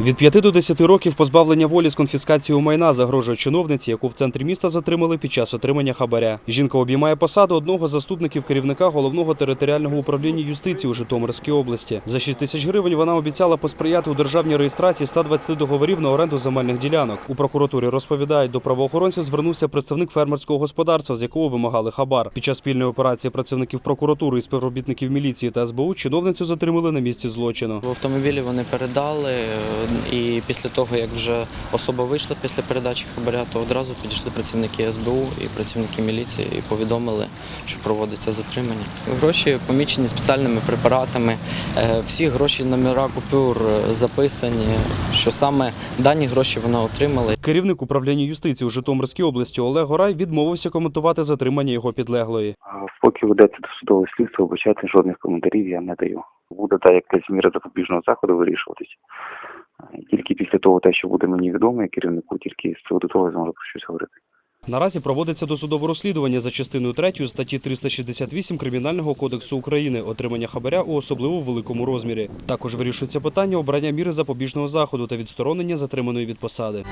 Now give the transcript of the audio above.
Від 5 до 10 років позбавлення волі з конфіскацією майна загрожує чиновниці, яку в центрі міста затримали під час отримання хабаря. Жінка обіймає посаду одного з заступників керівника головного територіального управління юстиції у Житомирській області. За 6 тисяч гривень вона обіцяла посприяти у державній реєстрації 120 договорів на оренду земельних ділянок. У прокуратурі розповідають, до правоохоронців звернувся представник фермерського господарства, з якого вимагали хабар. Під час спільної операції працівників прокуратури і співробітників міліції та СБУ чиновницю затримали на місці злочину. В автомобілі вони передали, і після того, як вже особа вийшла після передачі хабаря, то одразу підійшли працівники СБУ і працівники міліції і повідомили, що проводиться затримання. Гроші помічені спеціальними препаратами. Е, Всі гроші номера купюр е, записані, що саме дані гроші вона отримала. Керівник управління юстиції у Житомирській області Олег Горай відмовився коментувати затримання його підлеглої. Поки ведеться досудове слідство, вибачайте, жодних коментарів я не даю. Буде та якась міра запобіжного заходу вирішуватись. Тільки після того, те, що буде мені відомо, як керівнику, тільки з цього до того я зможу про щось говорити. Наразі проводиться досудове розслідування за частиною 3 статті 368 Кримінального кодексу України отримання хабаря у особливо великому розмірі. Також вирішується питання обрання міри запобіжного заходу та відсторонення затриманої від посади.